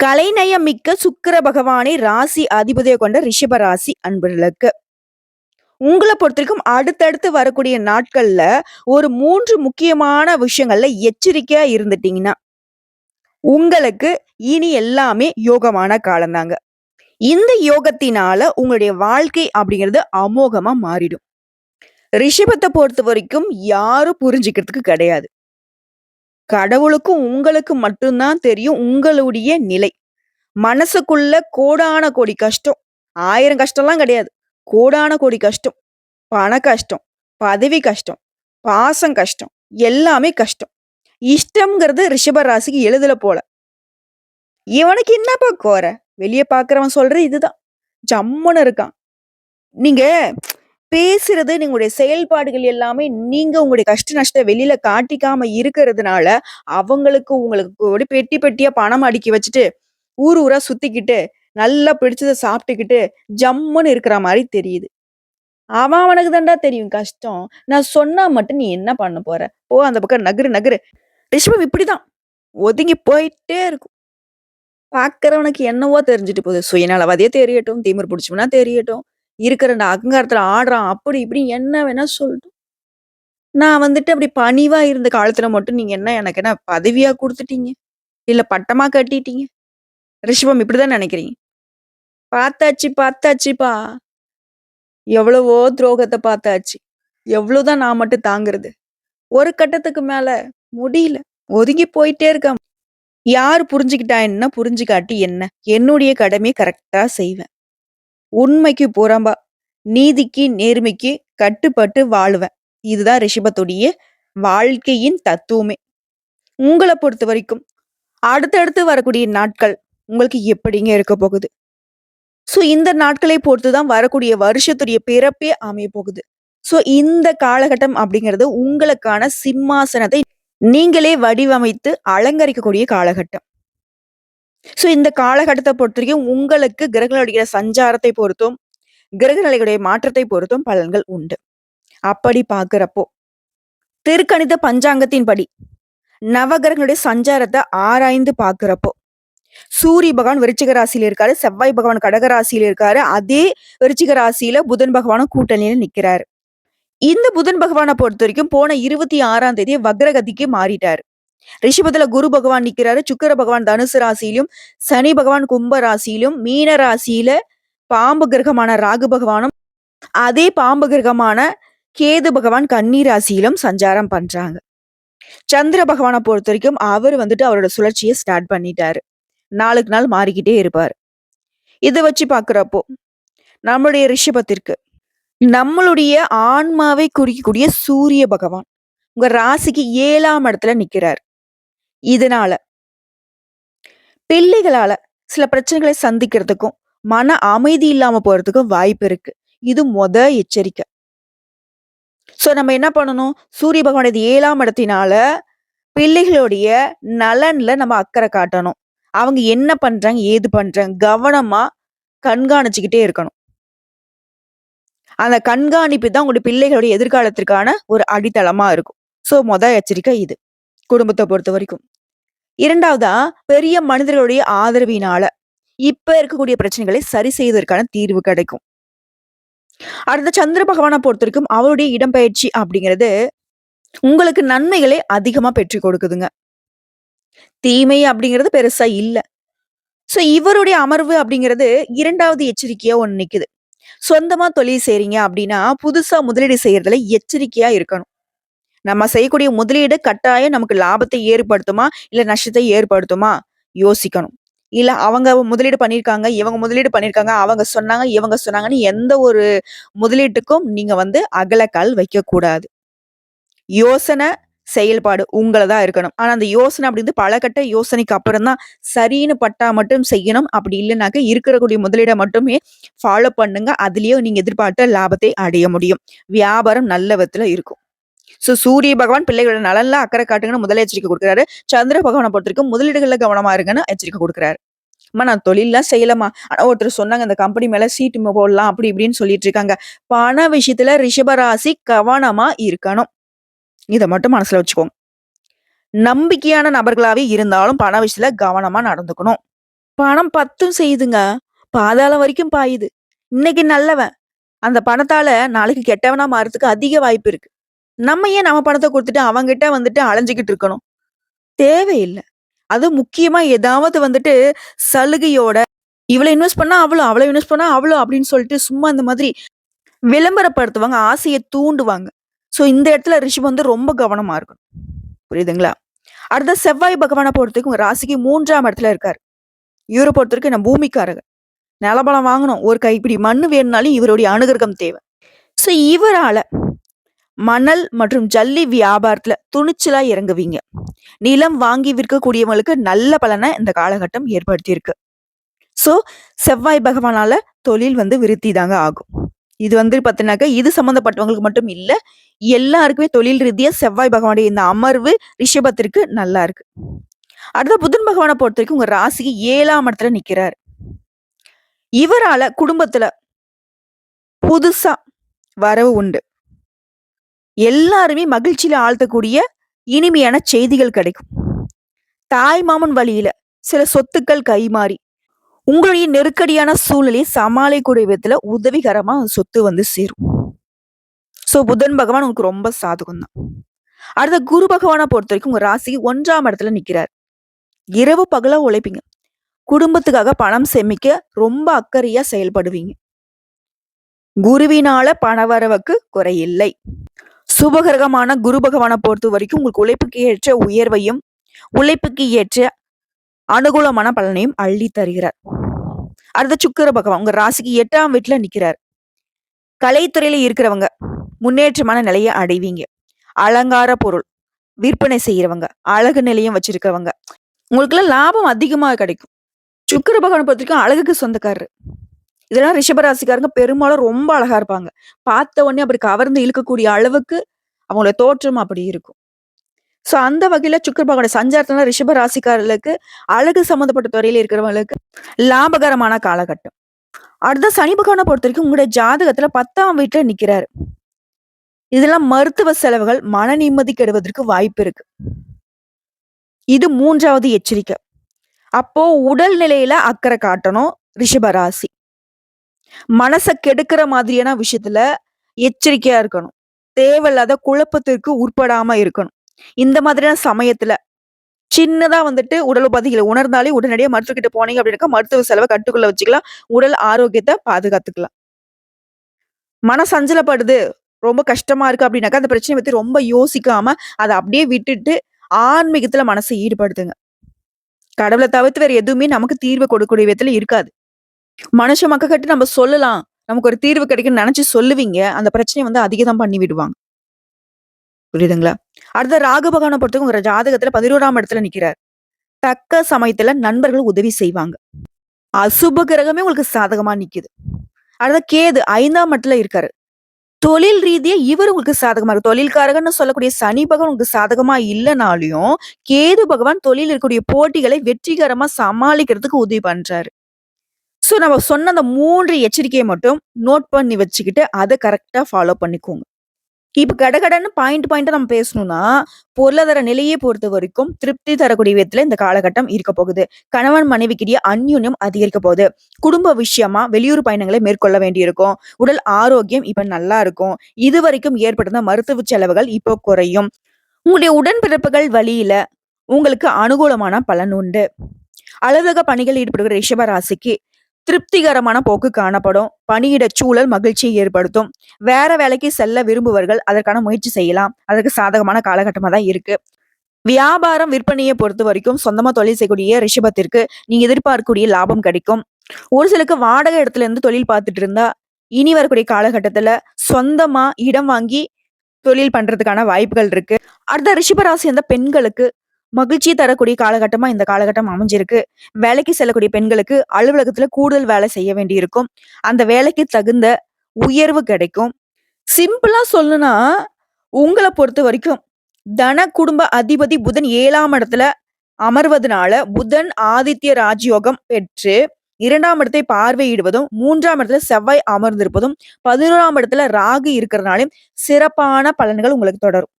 கலைநயம் மிக்க சுக்கிர பகவானை ராசி அதிபதியை கொண்ட ரிஷப ராசி அன்பர்களுக்கு. உங்களை பொறுத்தவரைக்கும் அடுத்தடுத்து வரக்கூடிய நாட்கள்ல ஒரு மூன்று முக்கியமான விஷயங்கள்ல எச்சரிக்கையா இருந்துட்டீங்கன்னா உங்களுக்கு இனி எல்லாமே யோகமான காலம்தாங்க இந்த யோகத்தினால உங்களுடைய வாழ்க்கை அப்படிங்கிறது அமோகமா மாறிடும். ரிஷபத்தை பொறுத்த வரைக்கும் யாரும் புரிஞ்சுக்கிறதுக்கு கிடையாது. கடவுளுக்கும் உங்களுக்கு மட்டும்தான் தெரியும் உங்களுடைய நிலை. மனசுக்குள்ள கோடான கோடி கஷ்டம். ஆயிரம் கஷ்டம்லாம் கிடையாது. கோடான கோடி கஷ்டம். பண கஷ்டம் பதவி கஷ்டம் பாசம் கஷ்டம் எல்லாமே கஷ்டம். இஷ்டம்ங்கிறது ரிஷபராசிக்கு எழுதல போல. இவனுக்கு என்னப்பா கோர வெளியே பாக்குறவன் சொல்றது இதுதான். ஜம்முன்னு இருக்கான். நீங்க பேசுறது நீங்களுடைய செயல்பாடுகள் எல்லாமே நீங்க உங்களுடைய கஷ்ட நஷ்ட வெளியில காட்டிக்காம இருக்கிறதுனால அவங்களுக்கு உங்களுக்கு ஒரு பெட்டி பெட்டியா பணம் அடுக்கி வச்சுட்டு ஊர் ஊரா சுத்திக்கிட்டு நல்லா பிடிச்சத சாப்பிட்டுக்கிட்டு ஜம்முன்னு இருக்கிற மாதிரி தெரியுது. அவன் அவனுக்கு தான்டா தெரியும் கஷ்டம். நான் சொன்னா மட்டும் நீ என்ன பண்ண போற? ஓ அந்த பக்கம் நகரு நகரு. ரிஷபம் இப்படிதான். ஒதுங்கி போயிட்டே இருக்கும். பார்க்குறவனுக்கு என்னவோ தெரிஞ்சுட்டு போகுது. சுயநலவாதியே தெரியட்டும் தீமர் பிடிச்சோம்னா தெரியட்டும். இருக்கிற அந்த அகங்காரத்தில் ஆடுறான். அப்படி இப்படி என்ன வேணா சொல்லட்டும். நான் வந்துட்டு அப்படி பணிவா இருந்த காலத்துல மட்டும் நீங்க என்ன எனக்கு என்ன பதவியா கொடுத்துட்டீங்க? இல்ல பட்டமா கட்டிட்டீங்க? ரிஷபம் இப்படிதான் நினைக்கிறீங்க. பார்த்தாச்சு பார்த்தாச்சுப்பா. எவ்வளவோ துரோகத்தை பார்த்தாச்சு. எவ்வளவுதான் நான் மட்டும் தாங்குறது. ஒரு கட்டத்துக்கு மேல முடியல. ஒதுங்கி போயிட்டே இருக்க யார் புரிஞ்சுக்கிட்டா என்ன? புரிஞ்சுக்காட்டி என்ன? என்னுடைய கடமையை கரெக்டா செய்வேன். உண்மைக்கு புறம்பா நீதிக்கு நேர்மைக்கு கட்டுப்பட்டு வாழுவேன். இதுதான் ரிஷபத்துடைய வாழ்க்கையின் தத்துவமே. உங்களை பொறுத்த வரைக்கும் அடுத்தடுத்து வரக்கூடிய நாட்கள் உங்களுக்கு எப்படிங்க இருக்க போகுது? ஸோ இந்த நாட்களை பொறுத்து தான் வரக்கூடிய வருஷத்துடைய பிறப்பே அமைய போகுது. ஸோ இந்த காலகட்டம் அப்படிங்கிறது உங்களுக்கான சிம்மாசனத்தை நீங்களே வடிவமைத்து அலங்கரிக்கக்கூடிய காலகட்டம். ஸோ இந்த காலகட்டத்தை பொறுத்த வரைக்கும் உங்களுக்கு கிரகங்களுடைய சஞ்சாரத்தை பொறுத்தும் கிரகநிலைகளுடைய மாற்றத்தை பொறுத்தும் பலன்கள் உண்டு. அப்படி பார்க்குறப்போ திருக்கணித பஞ்சாங்கத்தின்படி நவகிரகங்களுடைய சஞ்சாரத்தை ஆராய்ந்து பார்க்குறப்போ சூரிய பகவான் விருச்சிக ராசியில இருக்காரு செவ்வாய் பகவான் கடக ராசியில இருக்காரு அதே விருச்சிக ராசியில புதன் பகவானும் கூட்டணியில நிக்கிறாரு. இந்த புதன் பகவானை பொறுத்த வரைக்கும் போன இருபத்தி ஆறாம் தேதி வக்ரகதிக்கு மாறிட்டாரு. ரிஷபத்துல குரு பகவான் நிக்கிறாரு. சுக்கர பகவான் தனுசு ராசியிலும் சனி பகவான் கும்ப ராசியிலும் மீன ராசியில பாம்பு கிரகமான ராகு பகவானும் அதே பாம்பு கிரகமான கேது பகவான் கன்னி ராசியிலும் சஞ்சாரம் பண்றாங்க. சந்திர பகவானை பொறுத்த வரைக்கும் அவர் வந்துட்டு அவரோட சுழற்சியை ஸ்டார்ட் பண்ணிட்டாரு. நாளுக்கு நாள் மாறிக்கிட்டே இருப்பார். இதை வச்சு பாக்குறப்போ நம்மளுடைய ரிஷபத்திற்கு நம்மளுடைய ஆன்மாவை குறிக்கக்கூடிய சூரிய பகவான் உங்க ராசிக்கு ஏழாம் இடத்துல நிக்கிறார். இதனால. பிள்ளைகளால சில பிரச்சனைகளை சந்திக்கிறதுக்கும் மன அமைதி இல்லாம போறதுக்கும் வாய்ப்பு இருக்கு. இது மொத எச்சரிக்கை. சோ நம்ம என்ன பண்ணணும்? சூரிய பகவானது ஏழாம் இடத்தினால பிள்ளைகளுடைய நலன்ல நம்ம அக்கறை காட்டணும். அவங்க என்ன பண்றாங்க? ஏது பண்றாங்க? கவனமா கண்காணிச்சுக்கிட்டே இருக்கணும். அந்த கண்காணிப்பு தான் உங்களுடைய பிள்ளைகளுடைய எதிர்காலத்திற்கான ஒரு அடித்தளமா இருக்கும். ஸோ மொதல் எச்சரிக்கை இது. குடும்பத்தை பொறுத்த வரைக்கும். இரண்டாவதா பெரிய மனிதர்களுடைய ஆதரவினால இப்ப இருக்கக்கூடிய பிரச்சனைகளை சரி செய்வதற்கான தீர்வு கிடைக்கும். அடுத்த சந்திர பகவானை பொறுத்த வரைக்கும் அவருடைய இடம்பெயர்ச்சி அப்படிங்கிறது உங்களுக்கு நன்மைகளை அதிகமா பெற்று கொடுக்குதுங்க. தீமை அப்படிங்கிறது பெருசா இல்ல. சோ இவருடைய அமர்வு அப்படிங்கிறது இரண்டாவது எச்சரிக்கையா ஒண்ணு நிக்குது. சொந்தமா தொழில் செய்றீங்க அப்படின்னா புதுசா முதலீடு செய்யறதுல எச்சரிக்கையா இருக்கணும். நம்ம செய்யக்கூடிய முதலீடு கட்டாயம் நமக்கு லாபத்தை ஏற்படுத்துமா? இல்ல நஷ்டத்தை ஏற்படுத்துமா? யோசிக்கணும். இல்ல அவங்க முதலீடு பண்ணியிருக்காங்க இவங்க முதலீடு பண்ணியிருக்காங்க அவங்க சொன்னாங்க இவங்க சொன்னாங்கன்னு எந்த ஒரு முதலீட்டுக்கும் நீங்க வந்து அகலக்கால் வைக்கக்கூடாது. யோசனை செயல்பாடு உங்களை தான் இருக்கணும். ஆனா அந்த யோசனை அப்படிங்கிறது பல கட்ட யோசனைக்கு அப்புறம் தான் சரின்னு பட்டா மட்டும் செய்யணும். அப்படி இல்லைனாக்க இருக்கக்கூடிய முதலீடை மட்டுமே ஃபாலோ பண்ணுங்க. அதுலயும் நீங்க எதிர்பார்த்த லாபத்தை அடைய முடியும். வியாபாரம் நல்ல விதத்துல இருக்கும். சோ சூரிய பகவான் பிள்ளைகளோட நலன்ல அக்கறை காட்டுங்கன்னு முதல்ல எச்சரிக்கை கொடுக்குறாரு சந்திர பகவானை பொறுத்தவரைக்கும் முதலீடுகள்ல கவனமா இருங்கன்னு எச்சரிக்கை கொடுக்குறாரு அம்மா நான் தொழில்லாம் செய்யலாமா ஆனால் ஒருத்தர் சொன்னாங்க இந்த கம்பெனி மேல சீட்டு போடலாம் அப்படி இப்படின்னு சொல்லிட்டு இருக்காங்க பண விஷயத்துல ரிஷபராசி கவனமா இருக்கணும் இதை மட்டும் மனசுல வச்சுக்கோங்க நம்பிக்கையான நபர்களாவே இருந்தாலும் பண விஷயத்துல கவனமா நடந்துக்கணும் பணம் பத்தும் செய்யுதுங்க. பாதாளம் வரைக்கும் பாயுது. இன்னைக்கு நல்லவன். அந்த பணத்தால நாளைக்கு கெட்டவனா மாறதுக்கு அதிக வாய்ப்பு இருக்கு. நம்ம ஏன் நம்ம பணத்தை கொடுத்துட்டு அவங்ககிட்ட வந்துட்டு அலைஞ்சிக்கிட்டு இருக்கணும்? தேவையில்லை அதுவும் முக்கியமா ஏதாவது வந்துட்டு சலுகையோட, இவ்வளோ இன்வெஸ்ட் பண்ணா அவ்வளோ, அவ்வளோ இன்வெஸ்ட் பண்ணா அவ்வளோ அப்படின்னு சொல்லிட்டு சும்மா இந்த மாதிரி விளம்பரப்படுத்துவாங்க. ஆசையை தூண்டுவாங்க. ஸோ இந்த இடத்துல ரிஷி வந்து ரொம்ப கவனமா இருக்கணும். புரியுதுங்களா? அடுத்த செவ்வாய் பகவானை பொறுத்தவரைக்கும் உங்க ராசிக்கு மூன்றாம் இடத்துல இருக்காரு. பொறுத்த பொறுத்தவரைக்கும் நான் பூமிக்காரங்க நிலபலம் வாங்கணும். ஒரு கைப்பிடி மண்ணு வேணும்னாலும் இவருடைய அனுகிரகம் தேவை. ஸோ இவரால மணல் மற்றும் ஜல்லி வியாபாரத்துல துணிச்சலா இறங்குவீங்க. நிலம் வாங்கி விற்கக்கூடியவங்களுக்கு நல்ல பலனை இந்த காலகட்டம் ஏற்படுத்தியிருக்கு. ஸோ செவ்வாய் பகவானால தொழில் வந்து விருத்தி தாங்க ஆகும். இது வந்து பார்த்தீங்கன்னாக்க, இது சம்மந்தப்பட்டவங்களுக்கு மட்டும் இல்லை எல்லாருக்குமே தொழில் ரீதியாக செவ்வாய் பகவானுடைய இந்த அமர்வு ரிஷபத்திற்கு நல்லா இருக்கு. அடுத்த புதன் பகவானை பொறுத்த வரைக்கும் உங்க ராசிக்கு ஏழாம் இடத்துல நிற்கிறார் இவரால குடும்பத்துல புதுசா வரவு உண்டு. எல்லாருமே மகிழ்ச்சியில ஆழ்த்தக்கூடிய இனிமையான செய்திகள் கிடைக்கும். தாய் மாமன் வழியில சில சொத்துக்கள் கைமாறி, உங்களுடைய நெருக்கடியான சூழ்நிலையை சமாளிக்கூடிய விதத்துல உதவிகரமா சொத்து வந்து சேரும். ஸோ புதன் பகவான் உங்களுக்கு ரொம்ப சாதகம் தான். அடுத்த குரு பொறுத்த வரைக்கும் உங்க ராசி ஒன்றாம் இடத்துல நிக்கிறார். இரவு பகலா உழைப்பீங்க. குடும்பத்துக்காக பணம் சேமிக்க ரொம்ப அக்கறையா செயல்படுவீங்க. குருவினால பணவரவுக்கு குறையில்லை. சுபகிரகமான குரு பொறுத்த வரைக்கும் உங்களுக்கு உழைப்புக்கு ஏற்ற உயர்வையும், உழைப்புக்கு ஏற்ற அனுகூலமான பலனையும் அள்ளி தருகிறார். அடுத்த சுக்கிர பகவான் உங்க ராசிக்கு எட்டாம் வீட்டுல நிக்கிறார். கலைத்துறையில இருக்கிறவங்க முன்னேற்றமான நிலையை அடைவீங்க. அலங்கார பொருள் விற்பனை செய்யறவங்க, அழகு நிலையம் வச்சிருக்கிறவங்க உங்களுக்குலாம் லாபம் அதிகமாக கிடைக்கும். சுக்கிர பொறுத்த வரைக்கும் அழகுக்கு சொந்தக்காரரு. இதெல்லாம் ரிஷபராசிக்காரங்க பெரும்பாலும் ரொம்ப அழகா இருப்பாங்க. பார்த்த உடனே அப்படி கவர்ந்து இழுக்கக்கூடிய அளவுக்கு அவங்களோட தோற்றம் அப்படி இருக்கும். ஸோ அந்த வகையில சுக்கிர பகவானுடைய சஞ்சாரத்தினால ரிஷப ராசிக்காரர்களுக்கு அழகு சம்மந்தப்பட்ட துறையில இருக்கிறவங்களுக்கு லாபகரமான காலகட்டம். அடுத்த சனி பொறுத்த வரைக்கும் உங்களுடைய ஜாதகத்துல 10ஆம் வீட்ல நிக்கிறாரு. இதெல்லாம் மருத்துவ செலவுகள் மன நிம்மதி கெடுவதற்கு வாய்ப்பு இருக்கு. இது மூன்றாவது எச்சரிக்கை. அப்போ உடல் நிலையில அக்கறை காட்டணும் ரிஷப ராசி. மனசை கெடுக்கிற மாதிரியான விஷயத்துல எச்சரிக்கையா இருக்கணும். தேவையில்லாத குழப்பத்திற்கு உட்படாம இருக்கணும். இந்த மாதிரியான சமயத்துல சின்னதா வந்துட்டு உடல் உபாதைகள உணர்ந்தாலே உடனடியாக மருத்துவக்கிட்ட போனீங்க அப்படின்னாக்கா, மருத்துவ செலவை கட்டுக்குள்ள வச்சுக்கலாம். உடல் ஆரோக்கியத்தை பாதுகாத்துக்கலாம். மன சஞ்சலப்படுது, ரொம்ப கஷ்டமா இருக்கு அப்படின்னாக்கா, அந்த பிரச்சனையை பத்தி ரொம்ப யோசிக்காம, அதை அப்படியே விட்டுட்டு ஆன்மீகத்துல மனசை ஈடுபடுத்துங்க. கடவுளை தவிர்த்து வேற எதுவுமே நமக்கு தீர்வு கொடுக்கக்கூடிய விதத்துல இருக்காது. மனுஷ கட்டி நம்ம சொல்லலாம். நமக்கு ஒரு தீர்வு கிடைக்கும்னு நினைச்சு சொல்லுவீங்க. அந்த பிரச்சனையை வந்து அதிகம் பண்ணி விடுவாங்க. புரியுதுங்களா? அடுத்த ராகு பகவான பொறுத்தவரைக்கும் உங்க ஜாதகத்துல 11ஆம் இடத்துல நிக்கிறார். தக்க சமயத்துல நண்பர்கள் உதவி செய்வாங்க. அசுப கிரகமே உங்களுக்கு சாதகமா நிக்குது. அடுத்த கேது ஐந்தாம் இடத்துல இருக்காரு. தொழில் ரீதியா இவரு உங்களுக்கு சாதகமா இருக்கு. தொழில்காரகன்னு சொல்லக்கூடிய சனி பகவான் உங்களுக்கு சாதகமா இல்லைனாலையும் கேது பகவான் தொழில் இருக்கக்கூடிய போட்டிகளை வெற்றிகரமா சமாளிக்கிறதுக்கு உதவி பண்றாரு. ஸோ நம்ம சொன்ன அந்த மூன்று எச்சரிக்கையை மட்டும் நோட் பண்ணி வச்சுக்கிட்டு, அதை கரெக்டாக ஃபாலோ பண்ணிக்கோங்க. இப்போ கடகடன்னு பாயிண்ட் பாயிண்ட்டை நம்ம பேசணும்னா, பொருளாதார நிலையை பொறுத்த வரைக்கும் திருப்தி தரக்கூடிய விதத்தில் இந்த காலகட்டம் இருக்க போகுது. கணவன் மனைவிக்கிடையே அந்யோன்யம் அதிகரிக்க போகுது. குடும்ப விஷயமா வெளியூர் பயணங்களை மேற்கொள்ள வேண்டியிருக்கும். உடல் ஆரோக்கியம் இப்போ நல்லா இருக்கும். இதுவரைக்கும் ஏற்பட்டிருந்த மருத்துவ செலவுகள் இப்போ குறையும். உங்களுடைய உடன்பிறப்புகள் வழியில உங்களுக்கு அனுகூலமான பலன் உண்டு. அலுவலக பணிகள் ஈடுபடுகிற ரிஷப ராசிக்கு திருப்திகரமான போக்கு காணப்படும். பணியிட சூழல் மகிழ்ச்சியை ஏற்படுத்தும். வேற வேலைக்கு செல்ல விரும்புவர்கள் அதற்கான முயற்சி செய்யலாம். அதற்கு சாதகமான காலகட்டமா தான் இருக்கு. வியாபாரம், விற்பனையை பொறுத்த வரைக்கும் சொந்தமா தொழில் செய்யக்கூடிய ரிஷபத்திற்கு நீங்க எதிர்பார்க்கக்கூடிய லாபம் கிடைக்கும். ஒரு சிலருக்கு வாடகை இடத்துல இருந்து தொழில் பார்த்துட்டு இருந்தா, இனி வரக்கூடிய காலகட்டத்துல சொந்தமா இடம் வாங்கி தொழில் பண்றதுக்கான வாய்ப்புகள் இருக்கு. அடுத்த ரிஷபராசி அந்த பெண்களுக்கு மகிழ்ச்சி தரக்கூடிய காலகட்டமா இந்த காலகட்டம் அமைஞ்சிருக்கு. வேலைக்கு செல்லக்கூடிய பெண்களுக்கு அலுவலகத்துல கூடுதல் வேலை செய்ய வேண்டியிருக்கும். அந்த வேலைக்கு தகுந்த உயர்வு கிடைக்கும். சிம்பிளா உங்களை பொறுத்த வரைக்கும் தன குடும்ப அதிபதி புதன் ஏழாம் இடத்துல அமர்வதனால, புதன் ஆதித்ய ராஜயோகம் பெற்று இரண்டாம் இடத்தை பார்வையிடுவதும், மூன்றாம் இடத்துல செவ்வாய் அமர்ந்திருப்பதும், 11ஆம் இடத்துல ராகு இருக்கிறதுனாலும் சிறப்பான பலன்கள் உங்களுக்கு தொடரும்.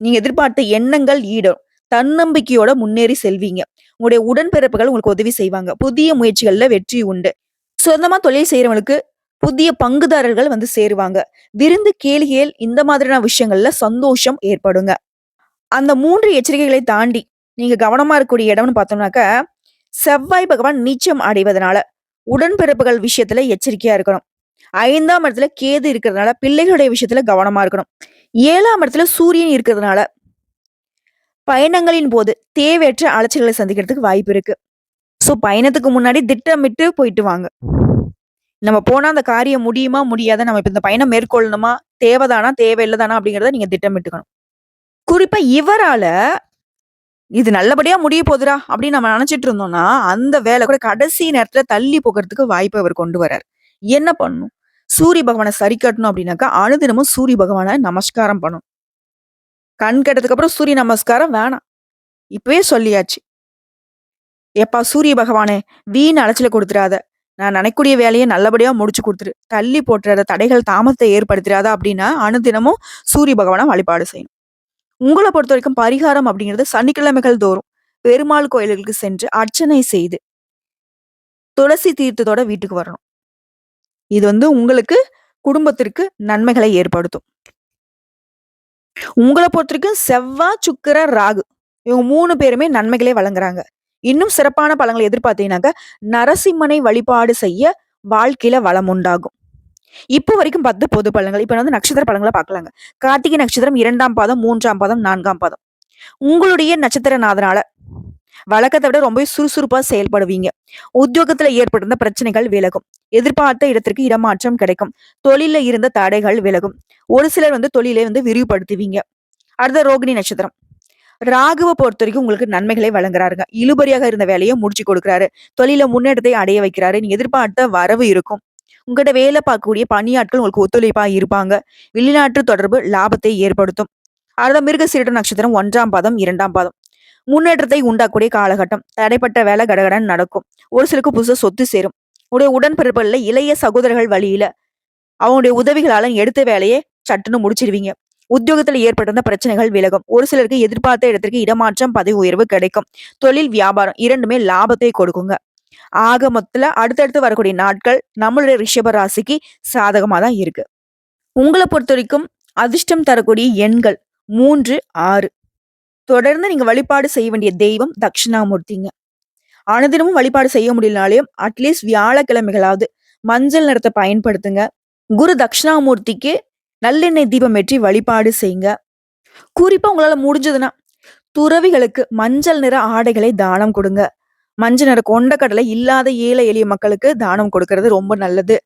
நீங்க எதிர்பார்த்த எண்ணங்கள் ஈடும் தன்னம்பிக்கையோட முன்னேறி செல்வீங்க. உங்களுடைய உடன்பிறப்புகள் உங்களுக்கு உதவி செய்வாங்க. புதிய முயற்சிகள்ல வெற்றி உண்டு. சொந்தமா தொழில் செய்கிறவங்களுக்கு புதிய பங்குதாரர்கள் வந்து சேருவாங்க. விருந்து, கேளிகைகள் இந்த மாதிரியான விஷயங்கள்ல சந்தோஷம் ஏற்படுங்க. அந்த மூன்று எச்சரிக்கைகளை தாண்டி நீங்க கவனமா இருக்கக்கூடிய இடம்னு பார்த்தோம்னாக்க, செவ்வாய் பகவான் நீச்சம் அடைவதனால, உடன்பிறப்புகள் விஷயத்துல எச்சரிக்கையா இருக்கணும். ஐந்தாம் இடத்துல கேது இருக்கிறதுனால, பிள்ளைகளுடைய விஷயத்துல கவனமா இருக்கணும். ஏழாம் இடத்துல சூரியன் இருக்கிறதுனால, பயணங்களின் போது தேவையற்ற அலைச்சல்களை சந்திக்கிறதுக்கு வாய்ப்பு இருக்கு. ஸோ பயணத்துக்கு முன்னாடி திட்டமிட்டு போயிட்டு வாங்க. நம்ம போனால் அந்த காரியம் முடியுமா? முடியாத நம்ம இப்போ இந்த பயணம் மேற்கொள்ளணுமா? தேவைதானா? தேவையில்லைதானா அப்படிங்கிறத நீங்கள் திட்டமிட்டுக்கணும். குறிப்பாக இவரால் இது நல்லபடியாக முடிய போதுடா அப்படின்னு நம்ம நினச்சிட்டு இருந்தோம்னா, அந்த வேலை கூட கடைசி நேரத்தில் தள்ளி போகறதுக்கு வாய்ப்பை அவர் கொண்டு வரார். என்ன பண்ணணும்? சூரிய பகவானை சரி கட்டணும் அப்படின்னாக்கா, அனுதினமும் சூரிய பகவானை நமஸ்காரம் பண்ணணும். கண் கெட்டதுக்கு அப்புறம் சூரிய நமஸ்காரம் வேணாம். இப்பவே சொல்லியாச்சு. "எப்பா சூரிய பகவானே, வீண் அலைச்சல கொடுத்துடாத நான் நினைக்கக்கூடிய வேலையை நல்லபடியா முடிச்சு கொடுத்துரு தள்ளி போட்டுறாத. தடைகள் தாமதத்தை ஏற்படுத்திடாத அப்படின்னா, அனுதினமும் சூரிய பகவானை வழிபாடு செய்யணும். பொறுத்த வரைக்கும் பரிகாரம் அப்படிங்கிறது சனிக்கிழமைகள் தோறும் பெருமாள் கோயில்களுக்கு சென்று அர்ச்சனை செய்து துளசி தீர்த்தத்தோட வீட்டுக்கு வரணும். இது வந்து உங்களுக்கு குடும்பத்திற்கு நன்மைகளை ஏற்படுத்தும். உங்களை பொறுத்த வரைக்கும் செவ்வாய் சுக்கிர, ராகு இவங்க மூணு பேருமே நன்மைகளே வழங்குறாங்க. இன்னும் சிறப்பான பழங்களை எதிர்பார்த்தீங்கன்னாக்க, நரசிம்மனை வழிபாடு செய்ய வாழ்க்கையில வளம் உண்டாகும். இப்போ வரைக்கும் 10 பொது பலன்கள். இப்போ வந்து நட்சத்திர பழங்களை பார்க்கலாங்க. கார்த்திகை நட்சத்திரம் இரண்டாம் பாதம், மூன்றாம் பாதம், நான்காம் பாதம். உங்களுடைய நட்சத்திரநாதனால வழக்கத்தை விட ரொம்பவே சுறுசுறுப்பா செயல்படுவீங்க. உத்தியோகத்துல ஏற்பட்டிருந்த பிரச்சனைகள் விலகும். எதிர்பார்த்த இடத்திற்கு இடமாற்றம் கிடைக்கும். தொழிலில் இருந்த தடைகள் விலகும். ஒரு சிலர் வந்து தொழிலை வந்து விரிவுபடுத்துவீங்க. அடுத்த ரோகிணி நட்சத்திரம். ராகுவ பொறுத்தவரைக்கும் உங்களுக்கு நன்மைகளை வழங்குறாருங்க. இழுபறியாக இருந்த வேலையை முடிச்சு கொடுக்குறாரு. தொழில முன்னேற்றத்தை அடைய வைக்கிறாரு. நீ எதிர்பார்த்த வரவு இருக்கும். உங்ககிட்ட வேலை பார்க்கக்கூடிய பணியாட்கள் உங்களுக்கு ஒத்துழைப்பா இருப்பாங்க. வெளிநாட்டு தொடர்பு லாபத்தை ஏற்படுத்தும். அடுத்த மிருகசீரிட நட்சத்திரம் ஒன்றாம் பாதம், இரண்டாம் பாதம். முன்னேற்றத்தை உண்டாக்கக்கூடிய காலகட்டம். தடைப்பட்ட வேலை கடகடன் நடக்கும். ஒரு சிலருக்கு புதுசாக சொத்து சேரும். உடைய உடன்பிறப்புகளில் இளைய சகோதரர்கள் வழியில அவங்களுடைய உதவிகளால எடுத்த வேலையை சட்டுன்னு முடிச்சிருவீங்க. உத்தியோகத்தில் ஏற்பட்டிருந்த பிரச்சனைகள் விலகும். ஒரு சிலருக்கு எதிர்பார்த்த இடத்திற்கு இடமாற்றம், பதவி உயர்வு கிடைக்கும். தொழில், வியாபாரம் இரண்டுமே லாபத்தை கொடுக்குங்க. ஆக மொத்தத்துல அடுத்தடுத்து வரக்கூடிய நாட்கள் நம்மளுடைய ரிஷப ராசிக்கு சாதகமாக தான் இருக்கு. பொறுத்த வரைக்கும் அதிர்ஷ்டம் தரக்கூடிய எண்கள் 3, 6. தொடர்ந்து நீங்க வழிபாடு செய்ய வேண்டிய தெய்வம் தட்சிணாமூர்த்திங்க. அனுதினமும் வழிபாடு செய்ய முடியலனாலையும் அட்லீஸ்ட் வியாழக்கிழமைகளாவது மஞ்சள் நிறத்தை பயன்படுத்துங்க. குரு தட்சிணாமூர்த்திக்கு நல்லெண்ணெய் தீபம் ஏற்றி வழிபாடு செய்யுங்க. குறிப்பா உங்களால முடிஞ்சதுன்னா, துறவிகளுக்கு மஞ்சள் நிற ஆடைகளை தானம் கொடுங்க. மஞ்சள் நிற கொண்டக்கடலை இல்லாத ஏழை எளிய மக்களுக்கு தானம் கொடுக்கறது ரொம்ப நல்லது.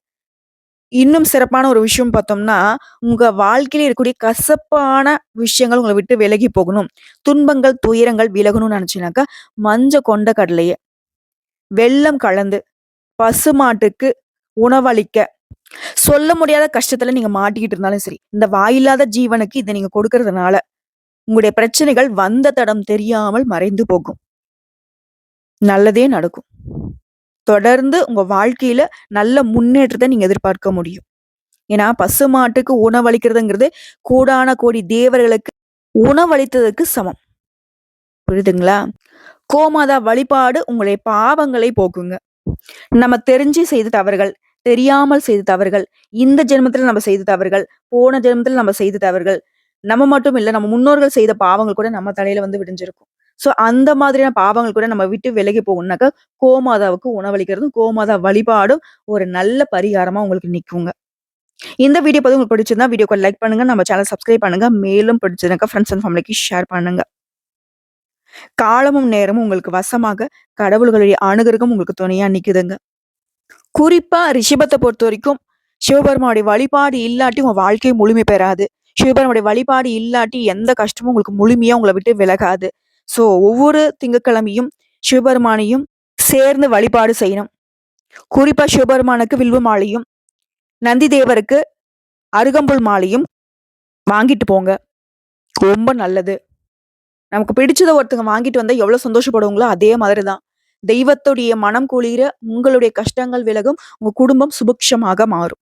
இன்னும் சிறப்பான ஒரு விஷயம் பார்த்தோம்னா, உங்க வாழ்க்கையில இருக்கக்கூடிய கசப்பான விஷயங்கள் உங்களை விட்டு விலகி போகணும். துன்பங்கள், துயரங்கள் விலகணும்னு நினைச்சீங்கனாக்கா, மஞ்ச கடலையை வெள்ளம் கலந்து பசுமாட்டுக்கு உணவளிக்க சொல்ல முடியாத கஷ்டத்துல நீங்க மாட்டிக்கிட்டு இருந்தாலும் சரி, இந்த வாயில்லாத ஜீவனுக்கு இதை நீங்க கொடுக்கறதுனால, உங்களுடைய பிரச்சனைகள் வந்த தடம் தெரியாமல் மறைந்து போகும். நல்லதே நடக்கும். தொடர்ந்து உங்க வாழ்க்கையில நல்ல முன்னேற்றத்தை நீங்க எதிர்பார்க்க முடியும். ஏன்னா, பசுமாட்டுக்கு உணவளிக்கிறதுங்கிறது கூடான கோடி தேவர்களுக்கு உணவளித்ததற்கு சமம். புரியுதுங்களா? கோமாதா வழிபாடு உங்களுடைய பாவங்களை போக்குங்க. நம்ம தெரிஞ்சு செய்த தவறுகள், தெரியாமல் செய்த தவறுகள், இந்த ஜென்மத்தில் நம்ம செய்த தவறுகள், போன ஜென்மத்தில் நம்ம செய்த தவறுகள், நம்ம மட்டும் இல்ல, நம்ம முன்னோர்கள் செய்த பாவங்கள் கூட நம்ம தலையில வந்து விடிஞ்சிருக்கும். ஸோ அந்த மாதிரியான பாவங்கள் கூட நம்ம விட்டு விலகி போகணும்னாக்கா, கோமாதாவுக்கு உணவளிக்கிறதும், கோமாதா வழிபாடும் ஒரு நல்ல பரிகாரமா உங்களுக்கு நிக்குங்க. இந்த வீடியோ பதிவு உங்களுக்கு பிடிச்சிருந்தா வீடியோக்கு லைக் பண்ணுங்க. நம்ம சேனல் சப்ஸ்கிரைப் பண்ணுங்க. மேலும் பிடிச்சிருந்தாக்கா ஃப்ரெண்ட்ஸ் அண்ட் ஃபேமிலிக்கு ஷேர் பண்ணுங்க. காலமும் நேரமும் உங்களுக்கு வசமாக கடவுள்களுடைய அணுகிறகம் உங்களுக்கு துணையா நிக்குதுங்க. குறிப்பா பொறுத்த வரைக்கும் சிவபெருமானுடைய வழிபாடு இல்லாட்டி உங்க வாழ்க்கையை முழுமை பெறாது. சிவபெருமானுடைய வழிபாடு இல்லாட்டி எந்த கஷ்டமும் உங்களுக்கு முழுமையா உங்களை விட்டு விலகாது. ஸோ ஒவ்வொரு திங்கட்கிழமையும் சிவபெருமானையும் சேர்ந்து வழிபாடு செய்யணும். குறிப்பா சிவபெருமானுக்கு வில்வ மாலையும், நந்தி தேவருக்கு அருகம்புல் மாலையும் வாங்கிட்டு போங்க. ரொம்ப நல்லது. நமக்கு பிடிச்சதை ஒருத்தங்க வாங்கிட்டு வந்தால் எவ்வளோ சந்தோஷப்படுவாங்களோ, அதே மாதிரி தான். தெய்வத்துடைய மனம் குளிர உங்களுடைய கஷ்டங்கள் விலகும். உங்க குடும்பம் சுபிக்ஷமாக மாறும்.